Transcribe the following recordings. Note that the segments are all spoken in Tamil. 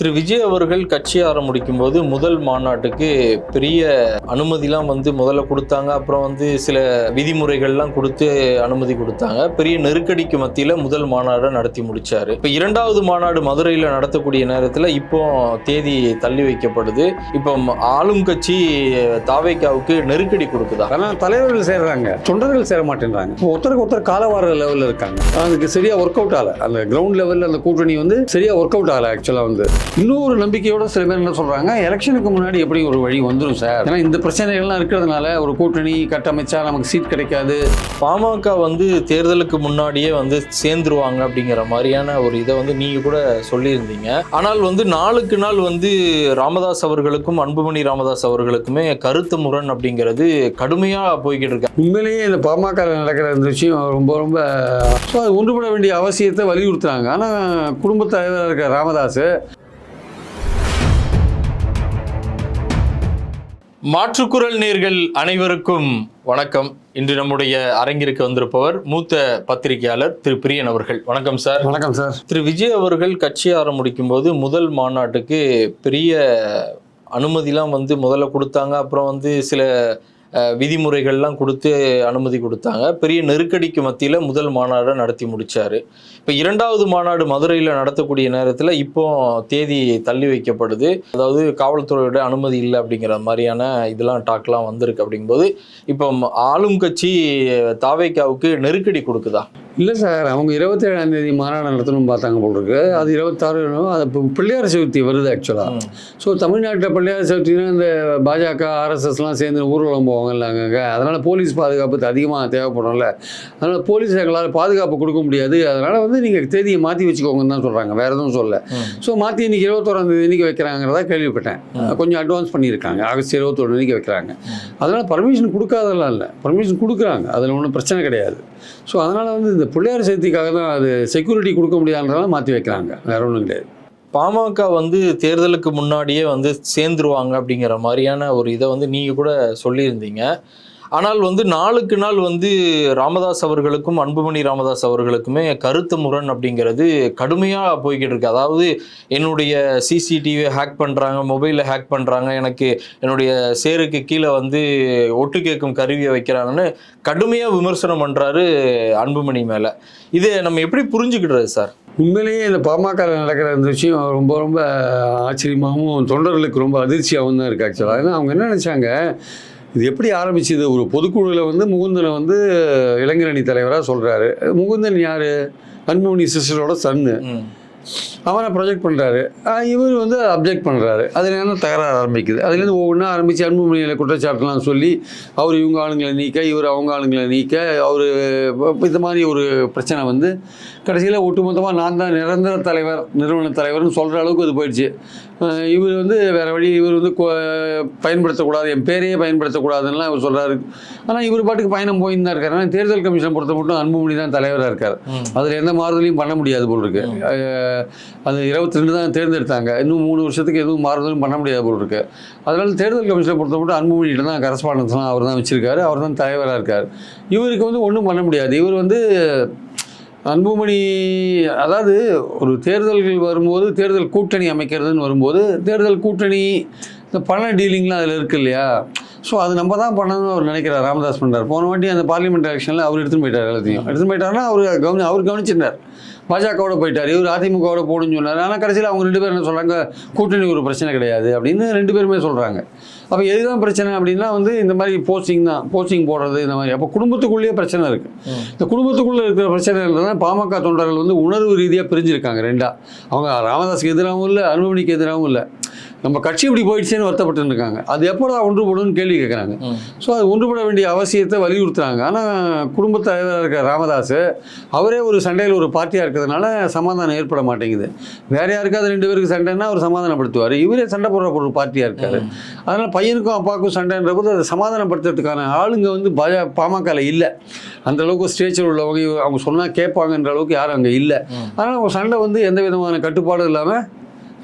திரு விஜய் அவர்கள் கட்சி ஆரம்பிக்கும் போது முதல் மாநாட்டுக்கு பெரிய அனுமதிலாம் வந்து முதல்ல கொடுத்தாங்க. அப்புறம் வந்து சில விதிமுறைகள்லாம் கொடுத்து அனுமதி கொடுத்தாங்க. பெரிய நெருக்கடிக்கு மத்தியில் முதல் மாநாடை நடத்தி முடிச்சாரு. இப்போ இரண்டாவது மாநாடு மதுரையில் நடத்தக்கூடிய நேரத்தில் இப்போ தேதி தள்ளி வைக்கப்படுது. இப்போ ஆளும் கட்சி தாவேக்காவுக்கு நெருக்கடி கொடுக்குதா? ஆனால் தலைவர்கள் சேர்றாங்க தொண்டர்கள் சேர மாட்டேன்றாங்க. இப்போ ஒருத்தருக்கு ஒருத்தர் காலவார லெவலில் இருக்காங்க. அதுக்கு சரியா ஒர்க் அவுட் ஆகல. அந்த கிரவுண்ட் லெவலில் அந்த கூட்டணி வந்து சரியா ஒர்க் அவுட் ஆகல ஆக்சுவலாக வந்து. இன்னொரு நம்பிக்கையோட சில பேர் என்ன சொல்றாங்க எலெக்ஷனுக்கு முன்னாடி எப்படி ஒரு வழி வந்துடும் சார்? ஏன்னா இந்த பிரச்சனைகள்லாம் இருக்கிறதுனால ஒரு கூட்டணி கட்டமைச்சா நமக்கு சீட் கிடைக்காது. பாமக வந்து தேர்தலுக்கு முன்னாடியே வந்து சேர்ந்துருவாங்க அப்படிங்கிற மாதிரியான ஒரு இதை வந்து நீங்க கூட சொல்லியிருந்தீங்க. ஆனால் வந்து நாளுக்கு நாள் வந்து ராமதாஸ் அவர்களுக்கும் அன்புமணி ராமதாஸ் அவர்களுக்குமே கருத்து முரண் அப்படிங்கிறது கடுமையா போய்கிட்டு இருக்கு. உண்மையிலேயே இந்த பாமக நடக்கிற இந்த விஷயம் ரொம்ப ரொம்ப ஒன்றுபட வேண்டிய அவசியத்தை வலியுறுத்துறாங்க. ஆனால் குடும்பத் தலைவராக இருக்கிற ராமதாஸ் மாற்றுக்குரல் நேர்கள் அனைவருக்கும் வணக்கம். இன்று நம்முடைய அரங்கிற்கு வந்திருப்பவர் மூத்த பத்திரிகையாளர் திரு பிரியன் அவர்கள். வணக்கம் சார். வணக்கம் சார். திரு விஜய் அவர்கள் கட்சி ஆரம்பிக்கும் போது முதல் மாநாட்டுக்கு பெரிய அனுமதிலாம் வந்து முதல்ல கொடுத்தாங்க. அப்புறம் வந்து சில விதிமுறைகள்லாம் கொடுத்து அனுமதி கொடுத்தாங்க. பெரிய நெருக்கடிக்கு மத்தியில் முதல் மாநாடை நடத்தி முடிச்சாரு. இப்போ இரண்டாவது மாநாடு மதுரையில் நடத்தக்கூடிய நேரத்தில் இப்போ தேதி தள்ளி வைக்கப்படுது. அதாவது காவல்துறையோட அனுமதி இல்லை அப்படிங்கிற மாதிரியான இதெல்லாம் டாக்லாம் வந்திருக்கு அப்படிங்கும்போது இப்போ ஆளும் கட்சி தாவேக்காவுக்கு நெருக்கடி கொடுக்குதா? இல்லை சார் அவங்க இருபத்தேழாம் தேதி மாநாடு நடத்தணும்னு பார்த்தாங்க போல் இருக்கு. அது இருபத்தாறு அது இப்போ பிள்ளையார் சதுர்த்தி வருது ஆக்சுவலாக. ஸோ தமிழ்நாட்டில் பிள்ளையார் சதுர்த்தினா இந்த பாஜக ஆர்எஸ்எஸ்லாம் சேர்ந்து ஊர்வலம் போவாங்கல்ல அங்கங்கே அதனால் போலீஸ் பாதுகாப்பு அதிகமாக தேவைப்படும்ல. அதனால் போலீஸ் எங்களால் பாதுகாப்பு கொடுக்க முடியாது. அதனால் வந்து நீங்கள் தேதியை மாற்றி வச்சுக்கோங்கன்னு தான் சொல்கிறாங்க வேறு எதுவும் சொல்ல ம். ஸோ மாற்றி இன்னைக்கு இருபத்தோராம் தேதி வைக்கிறாங்கிறதா கேள்விப்பட்டேன். கொஞ்சம் அட்வான்ஸ் பண்ணியிருக்காங்க. ஆகஸ்ட் இருபத்தொன்று இன்னைக்கு வைக்கிறாங்க. அதனால் பர்மிஷன் கொடுக்காதெல்லாம் இல்லை. பர்மிஷன் கொடுக்குறாங்க. அதில் ஒன்றும் பிரச்சனை கிடையாது. ஸோ அதனால் வந்து இந்த பிள்ளையார் சேர்த்திக்காக தான் அது செக்யூரிட்டி கொடுக்க முடியாதனால மாற்றி வைக்கிறாங்க. வேற ஒன்றும் கிடையாது. பாமக வந்து தேர்தலுக்கு முன்னாடியே வந்து சேர்ந்துருவாங்க அப்படிங்கிற மாதிரியான ஒரு இதை வந்து நீங்கள் கூட சொல்லியிருந்தீங்க. ஆனால் வந்து நாளுக்கு நாள் வந்து ராமதாஸ் அவர்களுக்கும் அன்புமணி ராமதாஸ் அவர்களுக்குமே கருத்து முரண் அப்படிங்கிறது கடுமையாக போய்கிட்டு இருக்கு. அதாவது என்னுடைய சிசிடிவியை ஹேக் பண்ணுறாங்க மொபைலில் ஹேக் பண்ணுறாங்க எனக்கு என்னுடைய சேருக்கு கீழே வந்து ஒட்டு கேட்கும் கருவியை வைக்கிறாங்கன்னு கடுமையாக விமர்சனம் பண்ணுறாரு அன்புமணி மேலே. இதை நம்ம எப்படி புரிஞ்சுக்கிடுறது சார்? உண்மையிலேயே இந்த பாமக நடக்கிற இந்த விஷயம் ரொம்ப ரொம்ப ஆச்சரியமாகவும் தொண்டர்களுக்கு ரொம்ப அதிர்ச்சியாகவும் தான் இருக்குது ஆக்சுவலாக ஏன்னா அவங்க என்ன நினச்சாங்க? இது எப்படி ஆரம்பிச்சது? ஒரு பொதுக்குழுவில் வந்து முகுந்தனை வந்து இளைஞரணி தலைவராக சொல்கிறாரு முகுந்தன் யார்? அன்புமணி சிஸ்டரோட சன்னு. ம் அவனை ப்ரொஜெக்ட் பண்ணுறாரு இவர் வந்து அப்ஜெக்ட் பண்ணுறாரு அதில் என்ன தகராறு ஆரம்பிக்குது? அதுலேருந்து ஒவ்வொன்றா ஆரம்பித்து அன்புமணியில் குற்றச்சாட்டுலாம் சொல்லி அவர் இவங்க ஆளுங்களை நீக்க இவர் அவங்க ஆளுங்களை நீக்க அவர் இந்த மாதிரி ஒரு பிரச்சனை வந்து கடைசியில் ஒட்டுமொத்தமாக நான் தான் நிரந்தர தலைவர் நிறுவன தலைவர்னு சொல்கிற அளவுக்கு அது போயிடுச்சு. இவர் வந்து வேறு வழி இவர் வந்து பயன்படுத்தக்கூடாது என் பேரையே பயன்படுத்தக்கூடாதுன்னுலாம் இவர் சொல்கிறாரு ஆனால் இவர் பாட்டுக்கு பயணம் போயின்னு தான் இருக்காரு. ஆனால் தேர்தல் கமிஷன் பொறுத்த மட்டும் அன்புமணி தான் தலைவராக இருக்கார். அதில் எந்த மாறுதலையும் பண்ண முடியாது போல் இருக்கு. அஹ் அது இருபத்தி ரெண்டு தான் தேர்ந்தெடுத்தாங்க. இன்னும் மூணு வருஷத்துக்கு எதுவும் மாறுதலும் பண்ண முடியாது போல் இருக்கு. அதனால தேர்தல் கமிஷனை பொறுத்த மட்டும் அன்புமணிகிட்ட தான் கரஸ்பாண்டன்ஸ்லாம் அவர் தான் வச்சுருக்காரு. அவர் தான் தலைவராக இருக்கார். இவருக்கு வந்து ஒன்றும் பண்ண முடியாது. இவர் வந்து அன்புமணி அதாவது ஒரு தேர்தல்கள் வரும்போது தேர்தல் கூட்டணி அமைக்கிறதுன்னு வரும்போது தேர்தல் கூட்டணி இந்த பண டீலிங்லாம் அதில் இருக்கு இல்லையா? ஸோ அது நம்ம தான் பண்ணணும்னு அவர் நினைக்கிறார் ராமதாஸ் பண்ணுறார் போன வாட்டி அந்த பார்லிமெண்ட் எலெக்ஷனில் அவர் எடுத்துன்னு போயிட்டார் எல்லாத்தையும். எடுத்துன்னு போயிட்டாருன்னா அவர் கவனி அவர் கவனிச்சிருந்தார். பாஜகவோட போயிட்டார் இவர் அதிமுகவோட போகணும்னு சொன்னார். ஆனால் கடைசியில் அவங்க ரெண்டு பேரும் என்ன சொல்கிறாங்க கூட்டணி ஒரு பிரச்சனை கிடையாது அப்படின்னு ரெண்டு பேருமே சொல்கிறாங்க அப்போ எதுதான் பிரச்சனை அப்படின்னா வந்து இந்த மாதிரி போஸ்டிங் தான் போஸ்டிங் போடுறது இந்த மாதிரி. அப்போ குடும்பத்துக்குள்ளேயே பிரச்சனை இருக்குது. இந்த குடும்பத்துக்குள்ளே இருக்கிற பிரச்சனைகள் தான் பாமக தொண்டர்கள் வந்து உணர்வு ரீதியாக பிரிஞ்சிருக்காங்க ரெண்டா. அவங்க ராமதாஸுக்கு எதிராகவும் இல்லை அன்புமணிக்கு எதிராகவும் இல்லை. நம்ம கட்சி இப்படி போயிடுச்சேன்னு வருத்தப்பட்டு இருக்காங்க அது எப்போடா ஒன்றுபடும்னு கேள்வி கேட்குறாங்க. ஸோ அது ஒன்றுபட வேண்டிய அவசியத்தை வலியுறுத்துறாங்க. ஆனால் குடும்பத் தலைவராக இருக்கிற ராமதாஸ் அவரே ஒரு சண்டையில் ஒரு பார்ட்டியாக இருக்கிறதுனால சமாதானம் ஏற்பட மாட்டேங்குது. வேற யாருக்காவது ரெண்டு பேருக்கு சண்டைன்னா அவர் சமாதானப்படுத்துவார். இவரே சண்டை போடுற ஒரு பார்ட்டியாக இருக்காரு. அதனால் பையனுக்கும் அப்பாவுக்கும் சண்டைன்ற போது அதை சமாதானப்படுத்துறதுக்கான ஆளுங்க வந்து பய பாமகல இல்லை. அந்த அளவுக்கு ஸ்டேச்சர் உள்ளவங்க அவங்க சொன்னால் கேட்பாங்கன்ற அளவுக்கு யாரும் அங்கே இல்லை. அதனால் அவங்க சண்டை வந்து எந்த விதமான கட்டுப்பாடும் இல்லாமல்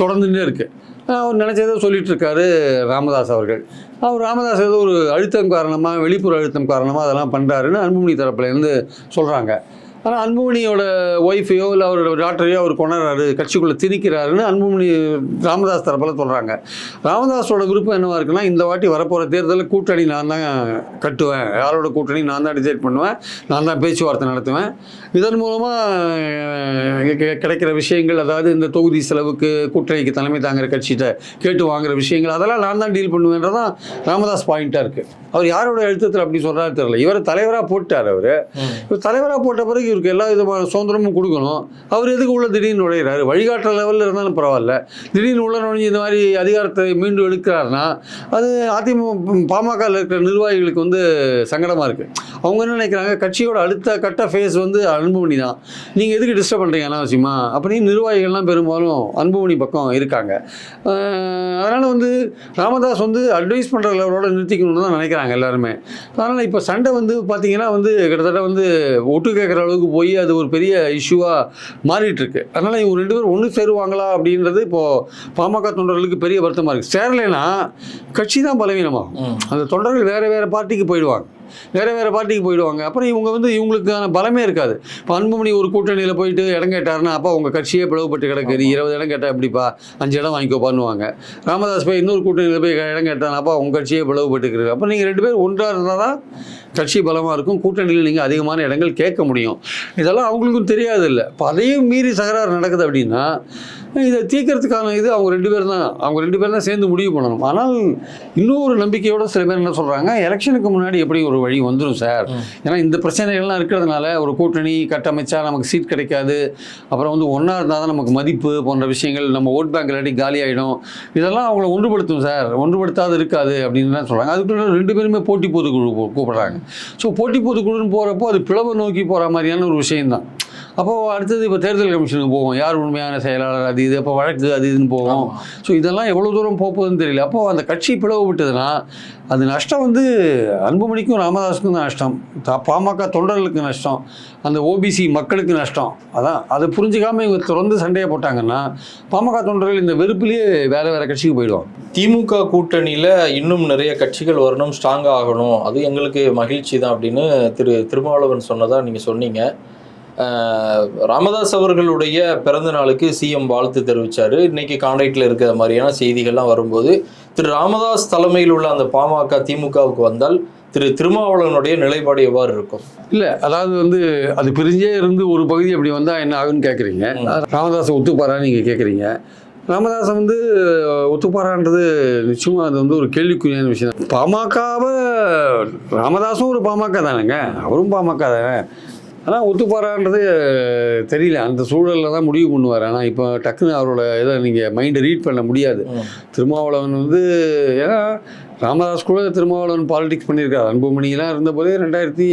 தொடர்ந்துட்டே இருக்கு. அவர் நினச்சதை சொல்லிட்டு இருக்காரு ராமதாஸ் அவர்கள். அவர் ராமதாஸ் ஏதோ ஒரு அழுத்தம் காரணமாக வெளிப்புற அழுத்தம் காரணமாக அதெல்லாம் பண்ணுறாருன்னு அன்புமணி தரப்புலேருந்து சொல்கிறாங்க ஆனால் அன்புமணியோட ஒய்ஃபையோ இல்லை அவரோட டாக்டரையோ அவர் கொண்டாடுறாரு கட்சிக்குள்ளே திணிக்கிறாருன்னு அன்புமணி ராமதாஸ் தரப்பில் சொல்கிறாங்க ராமதாஸோட விருப்பம் என்னவா இருக்குன்னா இந்த வாட்டி வரப்போகிற தேர்தலில் கூட்டணி நான் தான் கட்டுவேன். யாரோட கூட்டணி நான் தான் டிசைட் பண்ணுவேன். நான் தான் பேச்சுவார்த்தை நடத்துவேன். இதன் மூலமாக கிடைக்கிற விஷயங்கள் அதாவது இந்த தொகுதி செலவுக்கு கூட்டணிக்கு தலைமை தாங்குற கட்சிகிட்ட கேட்டு வாங்குற விஷயங்கள் அதெல்லாம் நான் தான் டீல் பண்ணுவேன்றதான் ராமதாஸ் பாயிண்ட்டாக இருக்குது அவர் யாரோட எழுத்தத்தில் அப்படி சொல்கிறாரு தெரியல. இவர் தலைவராக போட்டார் அவர். இவர் தலைவராக போட்ட பிறகு இவருக்கு எல்லா விதமான சுதந்திரமும் கொடுக்கணும். அவர் எதுக்கு உள்ள திடீர்னு நுழையிறாரு? வழிகாட்டுற லெவலில் இருந்தாலும் பரவாயில்ல. திடீர்னு உள்ள நுழைஞ்சு இந்த மாதிரி அதிகாரத்தை மீண்டும் எடுக்கிறாருன்னா அது அதிமுக பாமகவில் இருக்கிற நிர்வாகிகளுக்கு வந்து சங்கடமாக இருக்குது அவங்க என்ன நினைக்கிறாங்க? கட்சியோட அடுத்த கட்ட ஃபேஸ் வந்து அன்புமணி தான். நீங்கள் எதுக்கு டிஸ்டர்ப் பண்ணுறீங்க அனாவசியமா? அப்படின்னு நிர்வாகிகள்லாம் பெரும்பாலும் அன்புமணி பக்கம் இருக்காங்க. அதனால் வந்து ராமதாஸ் வந்து அட்வைஸ் பண்ணுற லெவலோட நிறுத்திக்கணும்னு தான் நினைக்கிறாங்க எல்லாருமே. அதனால் இப்போ சண்டை வந்து பார்த்தீங்கன்னா வந்து கிட்டத்தட்ட வந்து ஒட்டு கேட்குற அளவுக்கு போய் அது ஒரு பெரிய இஷ்யூவாக மாறிட்டு இருக்கு அதனால் இவங்க ரெண்டு பேரும் ஒன்று சேருவாங்களா அப்படின்றது இப்போது பாமக தொண்டர்களுக்கு பெரிய வருத்தமாக இருக்குது சேரலைன்னா கட்சி தான் பலவீனமாகும். அந்த தொண்டர்கள் வேறு வேறு பார்ட்டிக்கு போயிடுவாங்க. வேறு வேறு பார்ட்டிக்கு போயிடுவாங்க. அப்புறம் இவங்க வந்து இவங்களுக்கான பலமே இருக்காது. இப்போ அன்புமணி ஒரு கூட்டணியில் போயிட்டு இடம் கேட்டாருன்னா அப்போ உங்கள் கட்சியே பிளவுபட்டு கிடக்குது. இருபது இடம் கேட்டால் எப்படிப்பா? அஞ்சு இடம் வாங்கிக்கோ பண்ணுவாங்க ராமதாஸ் போய் இன்னொரு கூட்டணியில் போய் இடம் கேட்டான் அப்போ உங்கள் கட்சியே பிளவுபட்டுக்கிறது. அப்போ நீங்கள் ரெண்டு பேரும் ஒன்றாக இருந்தால் தான் கட்சி பலமாக இருக்கும். கூட்டணியில் நீங்கள் அதிகமான இடங்கள் கேட்க முடியும். இதெல்லாம் அவங்களுக்கும் தெரியாது இல்லை இப்போ அதையும் மீறி தகராறு நடக்குது அப்படின்னா இதை தீர்க்கறதுக்கான இது அவங்க ரெண்டு பேரும் தான். அவங்க ரெண்டு பேரும் தான் சேர்ந்து முடிவு பண்ணணும். ஆனால் இன்னொரு நம்பிக்கையோட சில பேர் என்ன சொல்கிறாங்க எலெக்ஷனுக்கு முன்னாடி எப்படி ஒரு வழி வந்துடும் சார். ஏன்னா இந்த பிரச்சனைகள்லாம் இருக்கிறதுனால ஒரு கூட்டணி கட்டமைச்சா நமக்கு சீட் கிடைக்காது. அப்புறம் வந்து ஒன்றா இருந்தால் தான் நமக்கு மதிப்பு போன்ற விஷயங்கள் நம்ம ஓட் பேங்க் இல்லாட்டி காலி ஆகிடும் இதெல்லாம் அவங்கள ஒன்றுபடுத்தும் சார். ஒன்றுபடுத்தாது இருக்காது அப்படின்னு தான் சொல்கிறாங்க அதுக்குள்ள ரெண்டு பேருமே போட்டி பொதுக்குழு கூப்பிடுறாங்க. ஸோ போட்டி பொதுக்குழுன்னு போகிறப்போ அது பிளவை நோக்கி போகிற மாதிரியான ஒரு விஷயம்தான். அப்போது அடுத்தது இப்போ தேர்தல் கமிஷனுக்கு போவோம். யார் உண்மையான செயலாளர்? அது இது அப்போ வழக்கு அது இதுன்னு போவோம். ஸோ இதெல்லாம் எவ்வளோ தூரம் போகுதுன்னு தெரியல. அப்போது அந்த கட்சி பிளவு விட்டதுன்னா அது நஷ்டம் வந்து அன்புமணிக்கும் ராமதாஸுக்கும் தான் நஷ்டம். த- பாமக தொண்டர்களுக்கு நஷ்டம். அந்த ஓபிசி மக்களுக்கு நஷ்டம். அதான். அதை புரிஞ்சுக்காம இவங்க தொடர்ந்து சண்டையை போட்டாங்கன்னா பாமக தொண்டர்கள் இந்த வெறுப்புலேயே வேற வேற கட்சிக்கு போயிடுவாங்க. திமுக கூட்டணியில இன்னும் நிறைய கட்சிகள் வரணும் ஸ்ட்ராங்கா ஆகணும். அது எங்களுக்கு மகிழ்ச்சி தான் அப்படின்னு திரு திருமாவளவன் சொன்னதா நீங்க சொன்னீங்க. ராமதாஸ் அவர்களுடைய பிறந்த நாளுக்கு சிஎம் வாழ்த்து தெரிவிச்சாரு. இன்னைக்கு கான்டாக்ட்ல இருக்கிற மாதிரியான செய்திகள்லாம் வரும்போது திரு ராமதாஸ் தலைமையில் உள்ள அந்த பாமக திமுகவுக்கு வந்தால் திரு திருமாவளவனுடைய நிலைப்பாடு எவ்வாறு இருக்கும்? இல்லை அதாவது வந்து அது பிரிஞ்சே இருந்து ஒரு பகுதி அப்படி வந்தால் என்ன ஆகுன்னு கேட்குறீங்க ராமதாஸை ஒத்துப்பாரான்னு நீங்கள் கேட்குறீங்க ராமதாஸை வந்து ஒத்துப்பாரான்றது நிச்சயமாக அது வந்து ஒரு கேள்விக்குறியான விஷயம். பாமகவை ராமதாஸும் ஒரு பாமக தானேங்க. அவரும் பாமக தானே. ஆனால் ஒத்துப்பாரான்றது தெரியல. அந்த சூழலில் தான் முடிவு பண்ணுவார். ஆனால் இப்போ டக்குன்னு அவரோட இதை நீங்கள் மைண்டை ரீட் பண்ண முடியாது. திருமாவளவன் வந்து ஏன்னா ராமதாஸ் கூட திருமாவளவன் பாலிடிக்ஸ் பண்ணியிருக்காரு. அன்புமணிலாம் இருந்தபோதே ரெண்டாயிரத்தி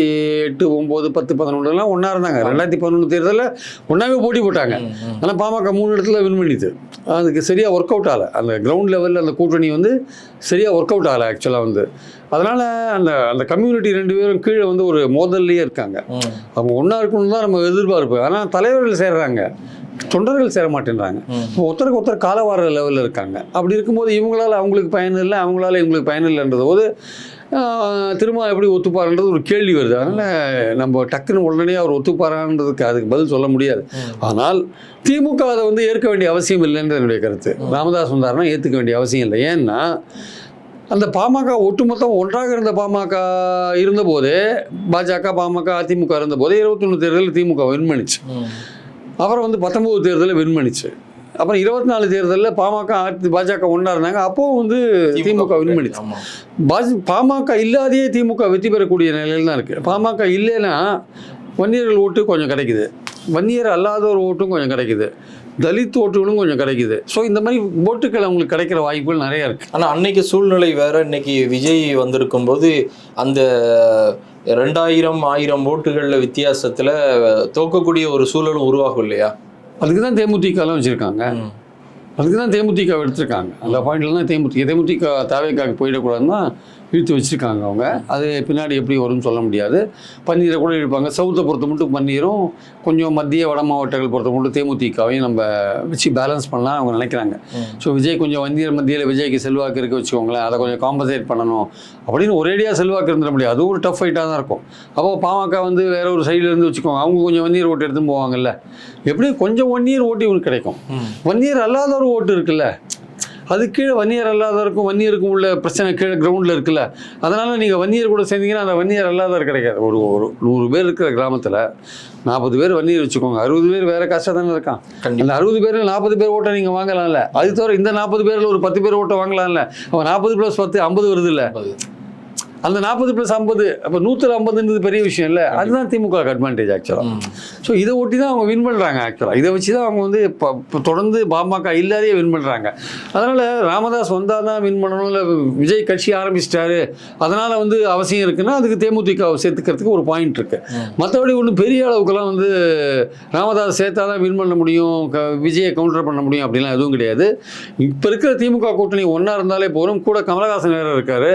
எட்டு ஒம்பது பத்து பதினொன்றுலாம் ஒன்றா இருந்தாங்க. ரெண்டாயிரத்தி பதினொன்று தேர்தலில் ஒன்றாவே போட்டி போட்டாங்க. ஆனால் பாமக மூணு இடத்துல வின் பண்ணிது. அதுக்கு சரியாக ஒர்க் அவுட் ஆகலை. அந்த கிரவுண்ட் லெவலில் அந்த கூட்டணி வந்து சரியாக ஒர்க் அவுட் ஆகலை ஆக்சுவலாக வந்து. அதனால் அந்த அந்த கம்யூனிட்டி ரெண்டு பேரும் கீழே வந்து ஒரு மோதல்லையே இருக்காங்க. அவங்க ஒன்றா இருக்கணும்னு தான் நம்ம எதிர்பார்ப்பு. ஆனால் தலைவர்கள் சேர்றாங்க. தொண்டர்கள் சேர மாட்டேன்றாங்க. ஒருத்தருக்கு ஒருத்தர் காலவார லெவலில் இருக்காங்க. அப்படி இருக்கும்போது இவங்களால அவங்களுக்கு பயன் இல்லை அவங்களால இவங்களுக்கு பயன் இல்லைன்றது போது திரும்ப எப்படி ஒத்துப்பாருன்றது ஒரு கேள்வி வருது. அதனால் நம்ம டக்குன்னு உடனடியே அவர் ஒத்துப்பாரான்றதுக்கு அதுக்கு பதில் சொல்ல முடியாது. ஆனால் திமுக அதை வந்து ஏற்க வேண்டிய அவசியம் இல்லைன்றது என்னுடைய கருத்து. ராமதாஸ் வந்தாருன்னா ஏற்றுக்க வேண்டிய அவசியம் இல்லை. ஏன்னா அந்த பாமக ஒட்டுமொத்தம் ஒன்றாக இருந்த பாமக இருந்தபோதே பாஜக பாமக அதிமுக இருந்தபோதே இருபத்தொன்று தேர்தலில் திமுக வின் பண்ணிச்சு. அப்புறம் வந்து பத்தொம்போது தேர்தலில் வின் பண்ணிச்சு அப்புறம் இருபத்தி நாலு தேர்தலில் பாமக அதி- பாஜக ஒன்றா இருந்தாங்க. அப்போவும் வந்து திமுக வின் பண்ணிச்சு. பாஜ பாமக இல்லாதையே திமுக வெற்றி பெறக்கூடிய நிலையில் தான் இருக்குது பாமக இல்லைன்னா வன்னியர்கள் ஓட்டு கொஞ்சம் கிடைக்குது. வன்னியர் அல்லாத ஒரு ஓட்டும் கொஞ்சம் கிடைக்குது. தலித் ஓட்டுகளும் கொஞ்சம் கிடைக்குது. ஸோ இந்த மாதிரி ஓட்டுகள் அவங்களுக்கு கிடைக்கிற வாய்ப்புகள் நிறைய இருக்குது ஆனா அன்னைக்கு சூழ்நிலை வேற. இன்னைக்கு விஜய் வந்திருக்கும் போது அந்த ரெண்டாயிரம் ஆயிரம் ஓட்டுகள்ல வித்தியாசத்துல தோக்கக்கூடிய ஒரு சூழலும் உருவாகும் இல்லையா? அதுக்கு தான் தேமுதிகலாம் வச்சுருக்காங்க. அதுக்கு தான் தேமுதிக எடுத்திருக்காங்க அந்த பாயிண்ட்ல தான் தேமுதிக தேமுதிக தாவேக்காக்கு போயிடக்கூடாதுன்னா இழுத்து வச்சுருக்காங்க அவங்க. அது பின்னாடி எப்படி வரும்னு சொல்ல முடியாது. பன்னீரை கூட இழுப்பாங்க. சவுத்தை பொறுத்த மட்டும் பன்னீரும் கொஞ்சம் மத்திய வட மாவட்டங்கள் பொறுத்த மட்டும் தேமுதிகவையும் நம்ம வச்சு பேலன்ஸ் பண்ணலாம் அவங்க நினைக்கிறாங்க. ஸோ விஜய் கொஞ்சம் வந்தியர் மத்தியில் விஜய்க்கு செல்வாக்கு இருக்க வச்சுக்கோங்களேன். அதை கொஞ்சம் காம்பன்சேட் பண்ணணும். அப்படின்னு ஒரேடியாக செல்வாக்கு இருந்துட முடியாது. அது ஒரு டஃப் ஃபைட்டாக தான் இருக்கும். அப்போ பாமக வந்து வேற ஒரு சைடுல இருந்து வச்சுக்கோங்க. அவங்க கொஞ்சம் வன்னியர் ஓட்டு எடுத்துன்னு போவாங்கல்ல. எப்படியும் கொஞ்சம் ஒன் இயர் ஓட்டு இவங்களுக்கு கிடைக்கும். ம். வன்னியர் அல்லாத ஒரு ஓட்டு இருக்குல்ல. அது கீழே வன்னியர் அல்லாதவருக்கும் வன்னியருக்கும் உள்ள பிரச்சனை கீழே கிரவுண்டில் இருக்குல்ல. அதனால் நீங்கள் வன்னியர் கூட சேர்ந்தீங்கன்னா அந்த வன்னியர் அல்லாதவர் கிடைக்காது. ஒரு ஒரு நூறு பேர் இருக்கிற கிராமத்தில் நாற்பது பேர் வன்னியர் வச்சுக்கோங்க. அறுபது பேர் வேற கஷ்டம் தானே இருக்கான். அந்த அறுபது பேரில் நாற்பது பேர் ஓட்டை நீங்கள் வாங்கலாம்ல. அது தவிர இந்த நாற்பது பேரில் ஒரு பத்து பேர் ஓட்டை வாங்கலாம்ல. அவன் நாற்பது ப்ளஸ் பத்து ஐம்பது வருது இல்லை அந்த நாற்பது ப்ளஸ் ஐம்பது அப்போ நூற்றி ஐம்பதுன்றது பெரிய விஷயம் இல்லை. அதுதான் திமுக அட்வான்டேஜ் ஆக்சுவலாக. ஸோ இதை ஒட்டி தான் அவங்க வின் பண்ணுறாங்க ஆக்சுவலாக இதை வச்சு தான் அவங்க வந்து இப்போ தொடர்ந்து பாமக இல்லாதையே வின் பண்ணுறாங்க அதனால் ராமதாஸ் வந்தால் தான் வின் பண்ணணும். இல்லை விஜய் கட்சி ஆரம்பிச்சிட்டாரு. அதனால் வந்து அவசியம் இருக்குன்னா அதுக்கு தேமுதிக சேர்த்துக்கிறதுக்கு ஒரு பாயிண்ட் இருக்குது மற்றபடி ஒன்றும் பெரிய அளவுக்குலாம் வந்து ராமதாஸ் சேர்த்தா தான் வின் பண்ண முடியும். க விஜயை கவுண்டர் பண்ண முடியும் அப்படிலாம் எதுவும் கிடையாது. இப்போ இருக்கிற திமுக கூட்டணி ஒன்றா இருந்தாலே போதும். கூட கமலஹாசன் வேறு இருக்கார்.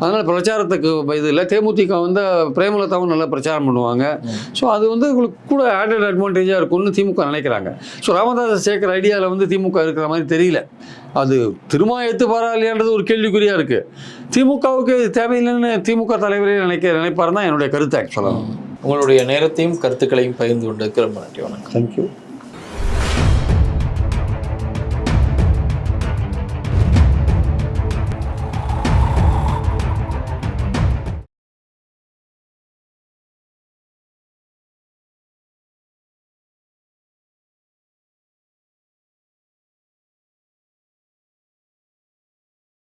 அதனால் பிரச்சாரத்துக்கு இது இல்லை தேமுதிக வந்து பிரேமலதாவும் நல்லா பிரச்சாரம் பண்ணுவாங்க. ஸோ அது வந்து உங்களுக்கு கூட ஆடட் அட்வான்டேஜாக இருக்கும்னு திமுக நினைக்கிறாங்க. ஸோ ராமதாஸ் சேர்க்குற ஐடியாவில் வந்து திமுக இருக்கிற மாதிரி தெரியல. அது திரும்ப ஏற்றுப்பாரா இல்லையான்றது ஒரு கேள்விக்குறியாக இருக்குது திமுகவுக்கு இது தேவையில்லைன்னு திமுக தலைவரே நினைக்க நினைப்பார் தான் என்னுடைய கருத்து ஆக்சுவலாக உங்களுடைய நேரத்தையும் கருத்துக்களையும் பகிர்ந்து கொண்டதுக்கு ரொம்ப நன்றி வணக்கம். தேங்க்யூ